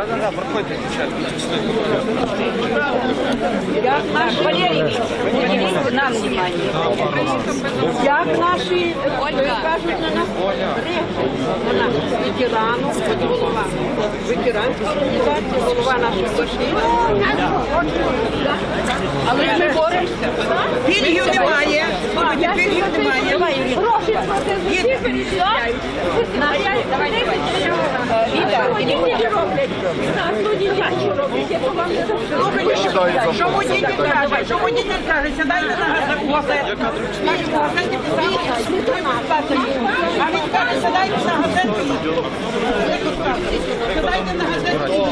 Да-да-да, проходьте, дівчатка. Валерий, уделите нам внимание. Як наші кажуть на нас на нас ветерану, голова ветеранської організації, голова нашої партії. Але ми боремося. Пільгів немає. Слухайте, пільгів немає. Давай, Юрій. Гроші Віта, Слухайте, що водій каже? Що водій каже? Сідайте на газет. На газеті писали. А він каже, сідайте на газету. Сідайте на газету.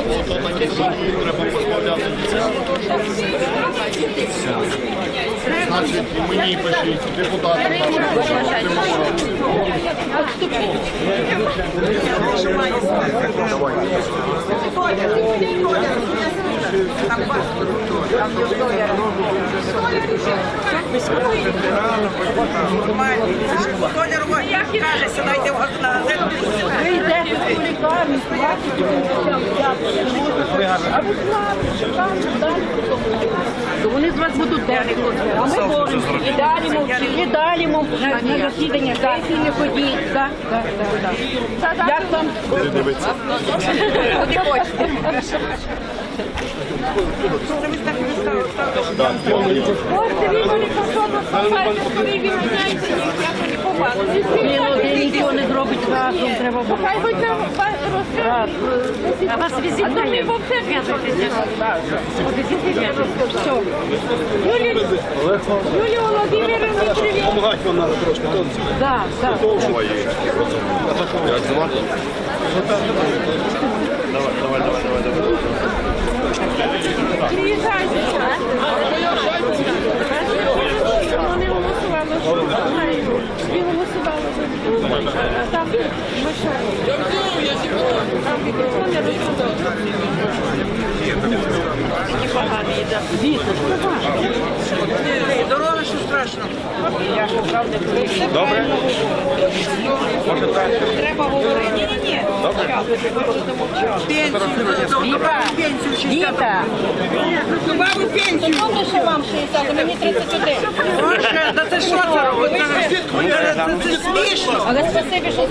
Значить, і мені пишіть, депутатам нашим. Толя Роман каже, сідайте на газету. Ви йдете в лікарню, то вони з вас будуть далі. А ми боремося. І далі мовчимо, і далі мовчимо. На засідання сесії не ходіть. Так, так, так. Як? Дивіться. Куди хочете. Нам розкажуть. А вас візит А то ми вовсе зв'язуєтеся. Все. Юлі, Юлі Володимирівні, привіт. Помагати вам треба трошки. Так, так. Як звати? Приїжджайте. Вони голосували. Ви голосували. Там не Дорога, що страшно. Добре? Може так? Треба говорити. Ні-ні-ні. Пенсію. Добавив пенсію 60. Діта, Добавив пенсію. Добре, що вам 60, а мені 31. Боже, да це що це робить? Це, смішно. Але спасибі, що з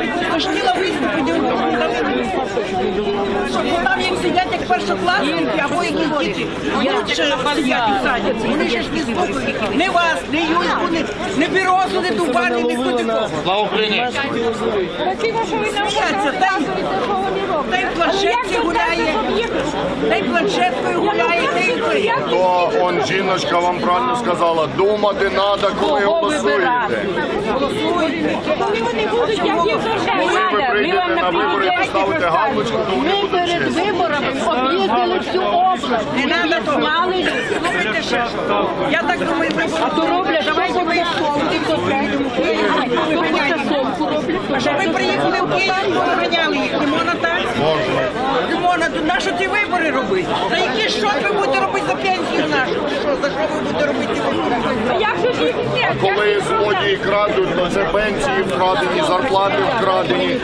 парламент. Тож хотіла виступити щоб там їм сидять як першокласники або їх діти. Вони лучше сидять у саді. Вони ще ж не слухають. Не вас, не Юльку, не, не Бірозу, не Дубані, ніхто такого. Слава Україні! Спасибо, що ви нам Сміяться, та й- що планшетці гуляє, та й планшеткою гуляє, та й це. То он жіночка вам правильно сказала, думати треба, коли Кого вибирати. голосуєте. Коли вони будуть, як їх Коли ви ми прийдете вам на вибори і поставите галочку, то вони Ми будуть перед чисті. виборами об'їздили всю область. Не треба того. Люди. Слухайте ще. Я так думаю, ви А то роблять, давайте ми сумку А що ви приїхали в Київ, поганяли їх? Не можна так? Можна. Не можна. На що робити? За які що ви будете робити за пенсію нашу? Що, за що ви будете робити? Як же ж їх є? Коли злодії крадуть, то це пенсії вкрадені, зарплати вкрадені. І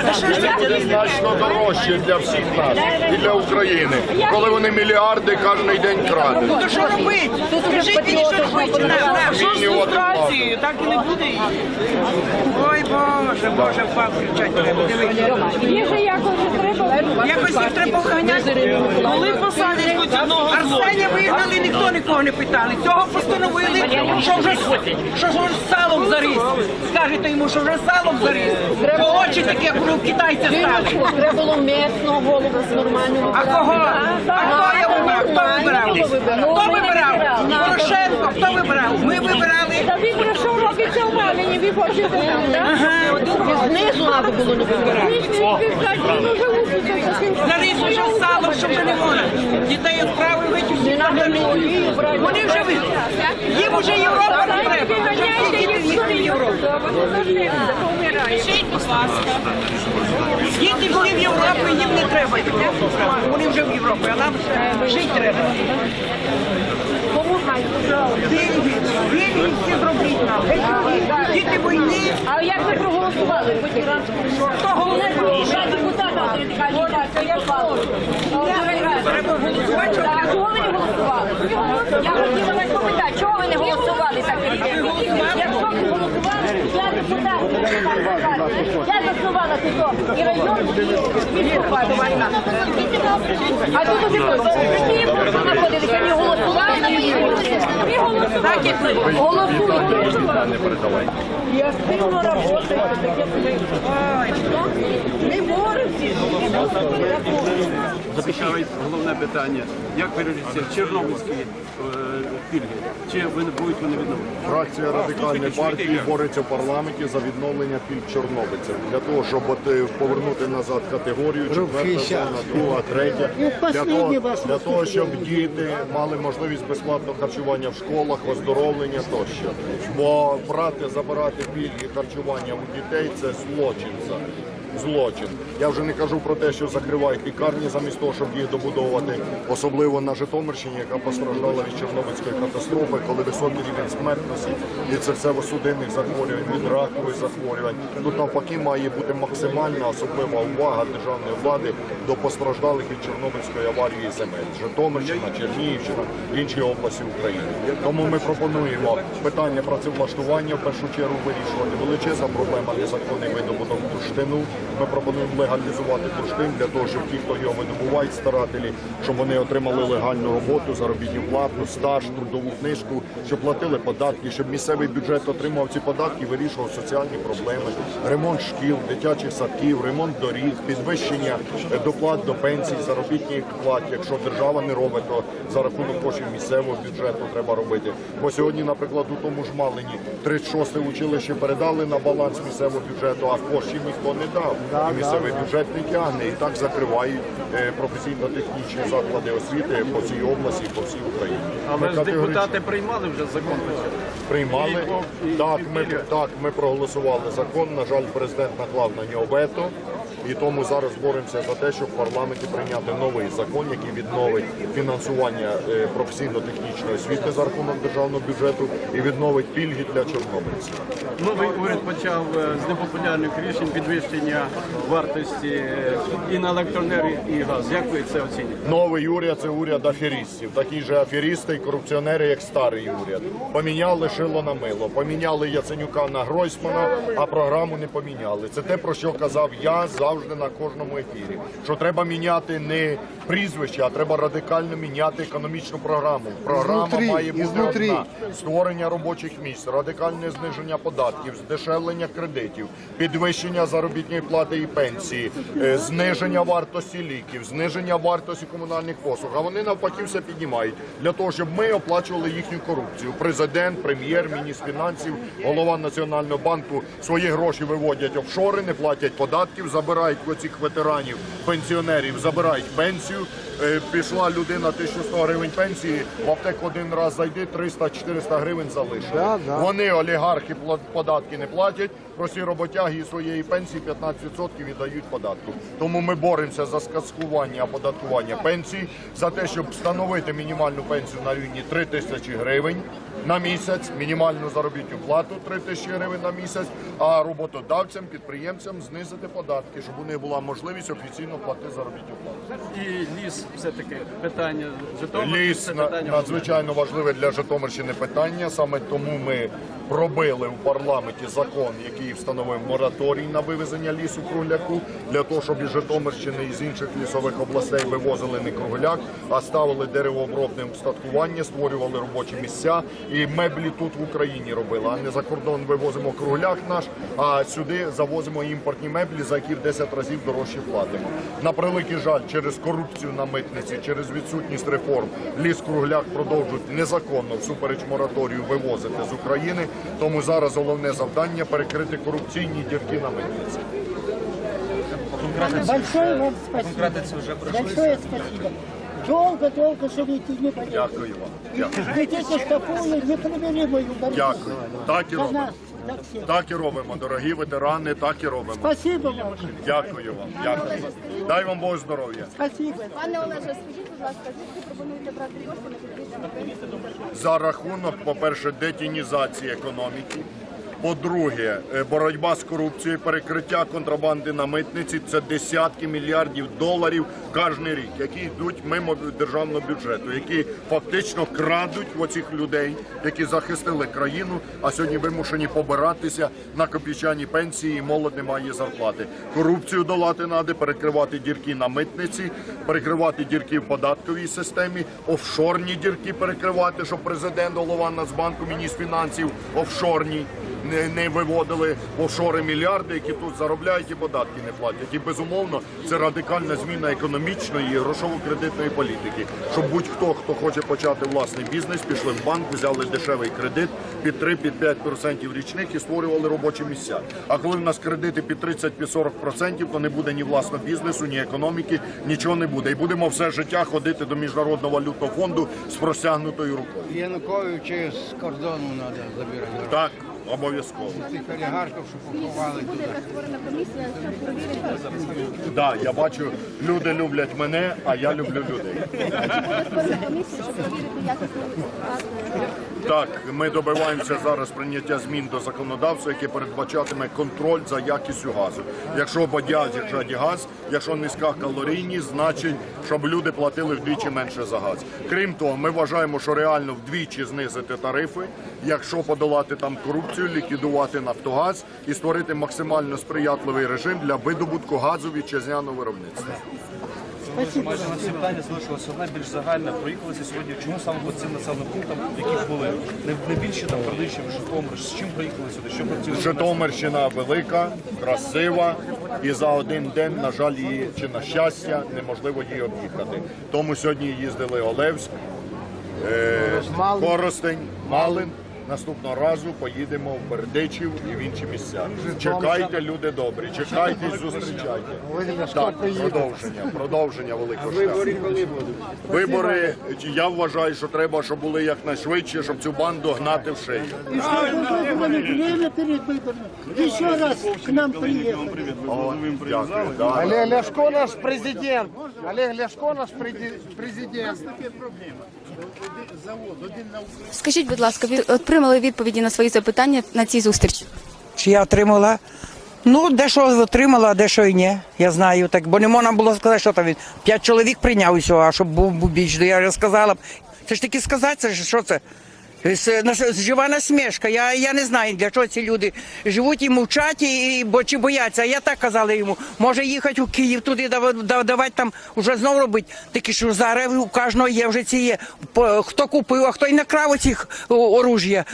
це значно дорожче для всіх нас і для України. Коли вони мільярди кожен день крадуть. Ну то що робити? Скажіть мені, що робити? На. Змінювати владу. так і не буде. Боже, Боже, впав кричать же якось треба. Якось їх треба вганяти. Коли посадять хоч одного Арсеня вигнали, ніхто нікого не питали. Цього постановили, що вже, що вже салом заріс. Скажете йому, що вже салом заріс. Бо очі такі, як у китайця стали. Треба було м'ясного голову з нормального. А кого? А вибрав? Хто вибирав? Хто вибирав? Порошенко, хто вибирав? Ми вибирали. Та він про що робиться в Малині, ви хочете там, так? Ага, Знизу треба було не вибирати. Він. Заріс уже салом, що вже не можна. Дітей відправив витягнути. Вони вже ви. Їм уже Європа не треба. Діти в Європу. Пишіть, будь ласка. Діти всі в Європу, їм не треба. Вони вже в Європі, а нам жити треба. Діти війни, А як ви проголосували хто голосував? Я депутата радикальної партії, я слава. Треба голосувати, А чого ви не голосували? Я хотіла вас попитати, чого ви не голосували так перед тим? Якщо ви голосували, я депутат. Я заснувала тут і район, і міську А тут уже ви знаходилися, не голосували, не голосували. Так, як ви голосуєте. І активно працюєте, таке не боремося. Захищають головне питання. Як вирішиться чорнобильські е, пільги? Чи будуть вони відновлені? Фракція радикальної партії бореться в парламенті за відновлення пільг чорнобильців для того, щоб е, повернути назад категорію четверта зона, друга, третя. Для того, для того, щоб діти мали можливість безплатного харчування в школах, оздоровлення тощо. Бо брати, забирати пільги харчування у дітей це злочин. Злочин. Я вже не кажу про те, що закривають лікарні замість того, щоб їх добудовувати, особливо на Житомирщині, яка постраждала від Чорнобильської катастрофи, коли високий рівень смертності від серцево-судинних захворювань, від ракових захворювань. Тут навпаки має бути максимальна особлива увага державної влади до постраждалих від Чорнобильської аварії земель. Житомирщина, Чернігівщина, інші області України. Тому ми пропонуємо питання працевлаштування в першу чергу вирішувати. Величезна проблема незаконний видобуток бурштину. Ми пропонуємо легалізувати бурштин для того, щоб ті, хто його видобувають, старателі, щоб вони отримали легальну роботу, заробітну плату, стаж, трудову книжку, щоб платили податки, щоб місцевий бюджет отримав ці податки, вирішував соціальні проблеми, ремонт шкіл, дитячих садків, ремонт доріг, підвищення е, доплат до пенсій, заробітних плат. Якщо держава не робить, то за рахунок коштів місцевого бюджету треба робити. Бо сьогодні, наприклад, у тому ж Малині 36 училище передали на баланс місцевого бюджету, а коштів ніхто не дав. І місцевий бюджет не тягне. І так закривають е, професійно-технічні заклади освіти по всій області, по всій Україні. Але ж депутати приймали вже закон. приймали. Так, і ми так, ми проголосували закон. На жаль, президент наклав на нього вето. І тому зараз боремося за те, щоб в парламенті прийняти новий закон, який відновить фінансування е, професійно-технічної освіти за рахунок державного бюджету і відновить пільги для чорнобильців. Новий уряд почав е, з непопулярних рішень підвищення вартості е, і на електроенергію, і газ. Як ви це оцінюєте? Новий уряд це уряд аферістів. Такі ж аферісти і корупціонери, як старий уряд. Поміняли шило на мило, поміняли Яценюка на Гройсмана, а програму не поміняли. Це те, про що казав я завжди на кожному ефірі. Що треба міняти не прізвище, а треба радикально міняти економічну програму. Програма Знутрі, має бути ізнутрі. одна. створення робочих місць, радикальне зниження податків, здешевлення кредитів, підвищення заробітної плати і пенсії, е, зниження вартості ліків, зниження вартості комунальних послуг. А вони навпаки все піднімають для того, щоб ми оплачували їхню корупцію. Президент, прем'єр, міністр фінансів, голова національного банку свої гроші виводять офшори, не платять податків, забирають у цих ветеранів, пенсіонерів, забирають пенсію. Е, Пішла людина 1100 гривень пенсії, в аптеку один раз зайди, 300-400 гривень залишили. Да, да. Вони, олігархи, податки не платять, прості роботяги своєї пенсії 15% віддають податку. Тому ми боремося за скаскування оподаткування пенсій, за те, щоб встановити мінімальну пенсію на рівні 3 тисячі гривень на місяць, мінімальну заробітну плату 3 тисячі гривень на місяць, а роботодавцям, підприємцям знизити податки, щоб у них була можливість офіційно платити заробітну плату. І ліс все-таки питання Житомирщини. Ліс це на- питання надзвичайно важливе для Житомирщини питання. Саме тому ми пробили в парламенті закон, який встановив мораторій на вивезення лісу кругляку, для того, щоб із Житомирщини і з інших лісових областей вивозили не кругляк, а ставили деревообробне устаткування, створювали робочі місця і меблі тут в Україні робили. А не за кордон вивозимо кругляк наш, а сюди завозимо імпортні меблі, за які в 10 разів дорожче платимо. На превеликий жаль, через корупцію на митниці, через відсутність реформ ліс кругляк продовжують незаконно всупереч мораторію вивозити з України. Тому зараз головне завдання перекрити корупційні дірки на митниці. Большое вам спасибо. Большое спасибо. Долго, долго живите, не болейте. Дякую вам. Дякую. Ведите штрафуют, не привели мою борьбу. Дякую. Так і За робимо. нас. Так і робимо, дорогі ветерани, так і робимо. Спасибо вам. Дякую вам. Дякую. Дай вам Бог здоров'я. Спасибо. Пане Олеже, скажіть, будь ласка, звідки пропонуєте брати кошти на підвищення за рахунок, по-перше, детінізації економіки. По-друге, е, боротьба з корупцією, перекриття контрабанди на митниці це десятки мільярдів доларів кожен рік, які йдуть мимо державного бюджету, які фактично крадуть оцих людей, які захистили країну, а сьогодні вимушені побиратися на копійчані пенсії, і молодь не має зарплати. Корупцію долати треба, перекривати дірки на митниці, перекривати дірки в податковій системі, офшорні дірки перекривати, щоб президент, голова Нацбанку, міністр фінансів офшорні не, не виводили в офшори мільярди, які тут заробляють і податки не платять. І безумовно це радикальна зміна економічної і грошово-кредитної політики. Щоб будь-хто, хто хоче почати власний бізнес, пішли в банк, взяли дешевий кредит під 3 під 5% річних і створювали робочі місця. А коли в нас кредити під 30 під 40%, то не буде ні власного бізнесу, ні економіки, нічого не буде. І будемо все життя ходити до міжнародного валютного фонду з простягнутою рукою. Януковича з кордону треба забирати. Так, обов'язково. Цих олігархів, що поховали Буде створена комісія, щоб перевірити. Так, я бачу, люди люблять мене, а я люблю людей. Буде створена комісія, щоб перевірити працю. Так, ми добиваємося зараз прийняття змін до законодавства, яке передбачатиме контроль за якістю газу. Якщо бадяжить газ, якщо низька калорійність, значить, щоб люди платили вдвічі менше за газ. Крім того, ми вважаємо, що реально вдвічі знизити тарифи, якщо подолати там корупцію, ліквідувати Нафтогаз і створити максимально сприятливий режим для видобутку газу вітчизняного виробництва. Майже на всі питання залишилося одне більш загальне. Проїхалися сьогодні. Чому саме по цим населеним пунктам, які були не, не більше там Бердичів, Житомир, з чим приїхали сюди? Що працює? Житомирщина велика, красива, і за один день, на жаль, її чи на щастя, неможливо її об'їхати. Тому сьогодні їздили Олевськ, е, Коростень, Малин Наступного разу поїдемо в Бердичів і в інші місця. Чекайте, люди добрі, чекайте і зустрічайте. Так, продовження, продовження великого шляху. Вибори, я вважаю, що треба, щоб були якнайшвидше, щоб цю банду гнати в шию. И чтобы было время перед выборами. Еще раз к нам приехали. О, дякую. Да, да. Олег Ляшко наш президент. Олег Ляшко наш президент. Скажіть, будь ласка, ви отримали відповіді на свої запитання на цій зустрічі? Чи я отримала? Ну, дещо отримала, а дещо і ні. Я знаю так, бо не можна було сказати, що там він. П'ять чоловік прийняв усього, а щоб був був більше, то я вже сказала. б. Це ж таки сказати, це ж що це? Нас- жива насмішка. Я, я не знаю, для чого ці люди живуть і мовчать, і, бо чи бояться. А я так казала йому, може їхати у Київ туди, дав- дав- давати там вже знову робити. Такі що зараз у кожного є вже ці є. Хто купив, а хто й накрав оцих о, оружія.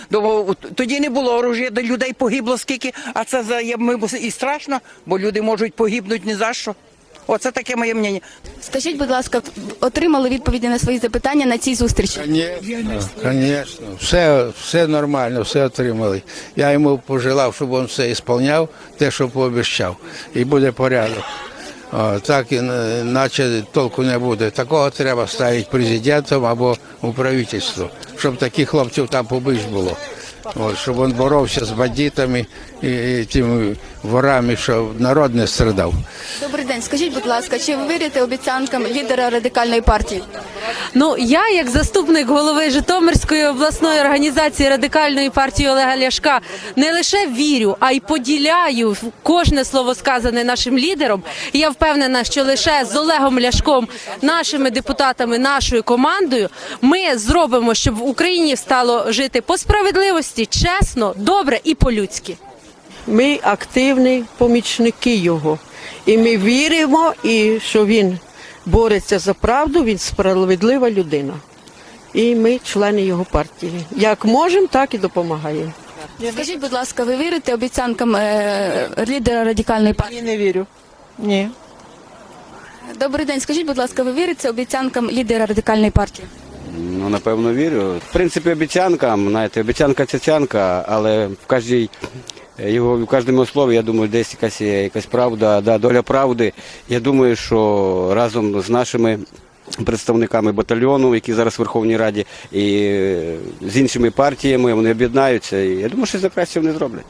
Тоді не було оружия, де людей погибло скільки, а це за і страшно, бо люди можуть погибнути ні за що. Оце таке моє мнення. Скажіть, будь ласка, отримали відповіді на свої запитання на цій зустрічі? Звісно, все, все нормально, все отримали. Я йому пожелав, щоб він все ісполняв, те, що пообіцяв, і буде порядок. О, так і е, наче толку не буде. Такого треба ставити президентом або у правительство, щоб таких хлопців там побільше було. От, щоб він боровся з бандитами тими ворами, щоб народ не страдав. Добрий день. Скажіть, будь ласка, чи ви вірите обіцянкам лідера радикальної партії? Ну я, як заступник голови Житомирської обласної організації радикальної партії Олега Ляшка, не лише вірю, а й поділяю кожне слово сказане нашим лідером. І я впевнена, що лише з Олегом Ляшком, нашими депутатами, нашою командою, ми зробимо, щоб в Україні стало жити по справедливості, чесно, добре і по-людськи. Ми активні помічники його. І ми віримо, і що він бореться за правду, він справедлива людина. І ми члени його партії. Як можемо, так і допомагаємо. Скажіть, будь ласка, ви вірите обіцянкам е, лідера радикальної партії? Ні, не вірю. Ні. Добрий день. Скажіть, будь ласка, ви вірите обіцянкам лідера радикальної партії? Ну, напевно, вірю. В принципі, обіцянкам, знаєте, обіцянка це цянка, але в кожній його в кожному слові, я думаю, десь якась є якась правда, да, доля правди. Я думаю, що разом з нашими представниками батальйону, які зараз в Верховній Раді, і е, з іншими партіями вони об'єднаються. І я думаю, що за краще вони зроблять.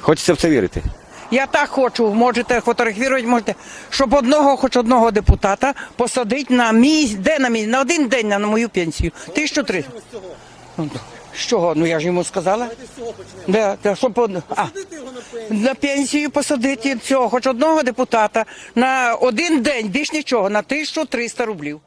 Хочеться в це вірити. Я так хочу, можете фотографувати, можете, щоб одного, хоч одного депутата посадити на мій, де на мій, на один день на мою пенсію. Тисячу три. З чого? Ну я ж йому сказала. Де, де, щоб а, на пенсію посадити цього, хоч одного депутата на один день, більш нічого, на 1300 рублів.